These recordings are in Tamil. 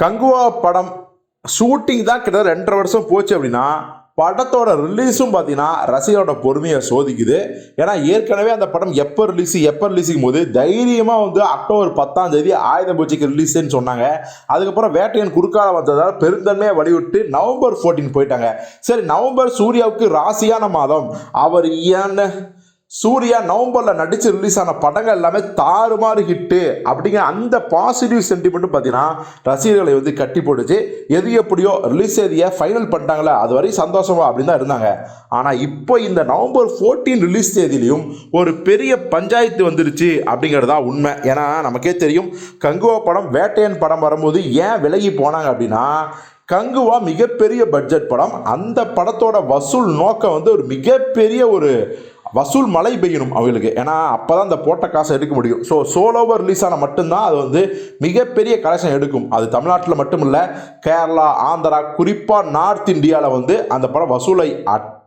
கங்குவா படம் ஷூட்டிங் தான் கிட்டத்தட்ட ரெண்டரை வருஷம் போச்சு அப்படின்னா படத்தோட ரிலீஸும் பார்த்தீங்கன்னா ரசிகரோட பொறுமையை சோதிக்குது. ஏன்னா ஏற்கனவே அந்த படம் எப்போ ரிலீஸ் எப்போ ரிலீஸுக்கும் போது தைரியமாக வந்து அக்டோபர் பத்தாம் தேதி ஆயுத பூஜைக்கு ரிலீஸ்ன்னு சொன்னாங்க. அதுக்கப்புறம் வேட்டையன் குறுக்கால வந்ததால் பெருந்தன்மையை வழிவிட்டு நவம்பர் 14 போயிட்டாங்க. சரி நவம்பர் சூர்யாவுக்கு ராசியான மாதம். அவர் ஏன்னு சூர்யா நவம்பரில் நடித்து ரிலீஸ் ஆன படங்கள் எல்லாமே தாறுமாறு ஹிட்டு அப்படிங்கிற அந்த பாசிட்டிவ் சென்டிமெண்ட்டும் பார்த்தீங்கன்னா ரசிகர்களை வந்து கட்டி போட்டுச்சு. எது எப்படியோ ரிலீஸ் தேதியை ஃபைனல் பண்ணிட்டாங்களே அது வரையும் சந்தோஷமா அப்படின்னு தான் இருந்தாங்க. ஆனால் இப்போ இந்த நவம்பர் 14 ரிலீஸ் தேதியிலையும் ஒரு பெரிய பஞ்சாயத்து வந்துருச்சு அப்படிங்கிறது தான் உண்மை. ஏன்னா நமக்கே தெரியும் கங்குவா படம் வேட்டையன் படம் வரும்போது ஏன் விலகி போனாங்க அப்படின்னா கங்குவா மிகப்பெரிய பட்ஜெட் படம். அந்த படத்தோட வசூல் நோக்கம் வந்து ஒரு மிகப்பெரிய ஒரு வசூல் மழை பெய்யணும் அவங்களுக்கு. ஏன்னா அப்போ தான் அந்த போட்ட காசை எடுக்க முடியும். ஸோ சோலோவாக ரிலீஸ் ஆனால் மட்டும்தான் அது வந்து மிகப்பெரிய கலெக்ஷன் எடுக்கும். அது தமிழ்நாட்டில் மட்டும் இல்லை கேரளா ஆந்திரா குறிப்பாக நார்த் இந்தியாவில் வந்து அந்த படம் வசூலை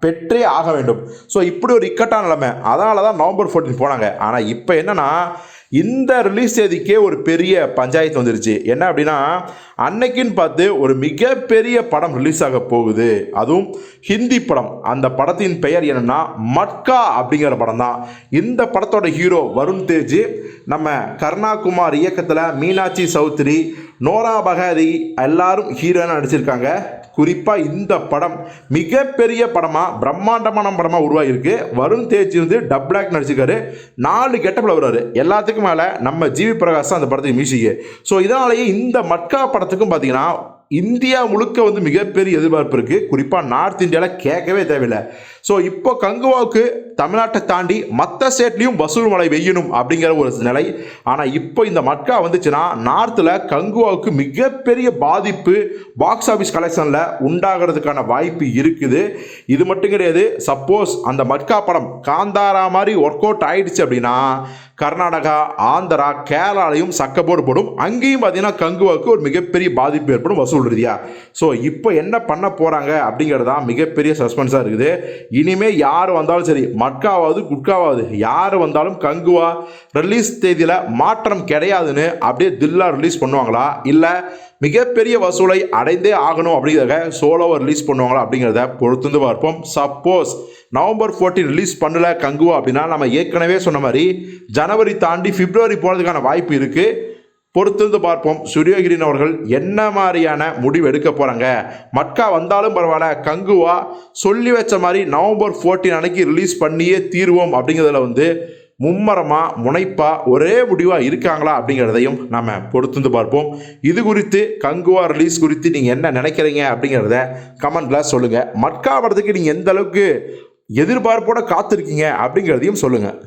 பெற்றே ஆக வேண்டும். ஸோ இப்படி ஒரு இக்கட்டான நிலைமை. அதனால தான் நவம்பர் 14 போனாங்க. ஆனால் இப்போ என்னென்னா இந்த ரிலீஸ் தேதிக்கே ஒரு பெரிய பஞ்சாயத்து வந்துருச்சு. என்ன அப்படின்னா அன்னைக்குன்னு பார்த்து ஒரு மிகப்பெரிய படம் ரிலீஸ் ஆக போகுது. அதுவும் ஹிந்தி படம். அந்த படத்தின் பெயர் என்னென்னா மட்கா அப்படிங்கிற படம் தான். இந்த படத்தோட ஹீரோ வருண் தேஜ் நம்ம கருணாகுமார் இயக்கத்தில் மீனாட்சி சௌத்ரி நோரா பகாரி எல்லாரும் ஹீரோயினாக நடிச்சிருக்காங்க. குறிப்பாக இந்த படம் மிகப்பெரிய படமாக பிரம்மாண்டமான படமாக உருவாகியிருக்கு. வருண் தேஜ் வந்து டப்ளாக் நடிச்சிருக்காரு. நாலு கெட்டப்பில் வருவார். எல்லாத்துக்கும் மேலே நம்ம ஜிவி பிரகாஷ் தான் அந்த படத்துக்கு மியூசிக்கு. ஸோ இதனாலேயே இந்த மட்கா படத்துக்கும் பார்த்தீங்கன்னா இந்தியா முழுக்க வந்து மிகப்பெரிய எதிர்பார்ப்பு இருக்குது குறிப்பாக நார்த் இந்தியாவில் கேட்கவே தேவையில்லை. ஸோ இப்போ கங்குவாவுக்கு தமிழ்நாட்டை தாண்டி மற்ற ஸ்டேட்லேயும் வசூல் மழை வெய்யணும் அப்படிங்கிற ஒரு நிலை. ஆனால் இப்போ இந்த மட்கா வந்துச்சுன்னா நார்த்தில் கங்குவாவுக்கு மிகப்பெரிய பாதிப்பு பாக்ஸ் ஆஃபீஸ் கலெக்ஷனில் உண்டாகிறதுக்கான வாய்ப்பு இருக்குது. இது மட்டும் கிடையாது சப்போஸ் அந்த மட்கா படம் காந்தாரா மாதிரி ஒர்க் அவுட் ஆயிடுச்சு அப்படின்னா கர்நாடகா ஆந்திரா கேரளாலையும் சக்கப்போடு போடும். அங்கேயும் பார்த்தீங்கன்னா கங்குவாவுக்கு ஒரு மிகப்பெரிய பாதிப்பு ஏற்படும் வசூல் ரீதியாக ஸோ இப்போ என்ன பண்ண போகிறாங்க அப்படிங்கிறது தான் மிகப்பெரிய சஸ்பென்ஸாக இருக்குது. இனிமே யார் வந்தாலும் சரி மட்காவாவது குட்காவாவது யார் வந்தாலும் கங்குவா ரிலீஸ் தேதியில் மாற்றம் கிடையாதுன்னு அப்படியே தில்லா ரிலீஸ் பண்ணுவாங்களா? இல்லை மிகப்பெரிய வசூலை அடைந்தே ஆகணும் அப்படிங்கிறத சோலோவை ரிலீஸ் பண்ணுவாங்களா அப்படிங்கிறத பொறுத்து பார்ப்போம். சப்போஸ் நவம்பர் 14 ரிலீஸ் பண்ணல கங்குவா அப்படின்னா நம்ம ஏற்கனவே சொன்ன மாதிரி ஜனவரி தாண்டி பிப்ரவரி போகிறதுக்கான வாய்ப்பு இருக்குது பொறுத்திருந்து பார்ப்போம். சூரியகிரின் அவர்கள் என்ன மாதிரியான முடிவு எடுக்க போகிறாங்க மட்கா வந்தாலும் பரவாயில்ல கங்குவா சொல்லி வச்ச மாதிரி நவம்பர் 14 அன்னைக்கு ரிலீஸ் பண்ணியே தீர்வோம் அப்படிங்கிறதுல வந்து மும்மரமாக முனைப்பாக ஒரே முடிவாக இருக்காங்களா அப்படிங்கிறதையும் நம்ம பொறுத்திருந்து பார்ப்போம். இது குறித்து கங்குவா ரிலீஸ் குறித்து நீங்கள் என்ன நினைக்கிறீங்க அப்படிங்கிறத கமெண்டில் சொல்லுங்கள் மட்கா படத்துக்கு நீங்கள் எந்த அளவுக்கு எதிர்பார்ப்போட காத்திருக்கீங்க அப்படிங்கிறதையும் சொல்லுங்கள்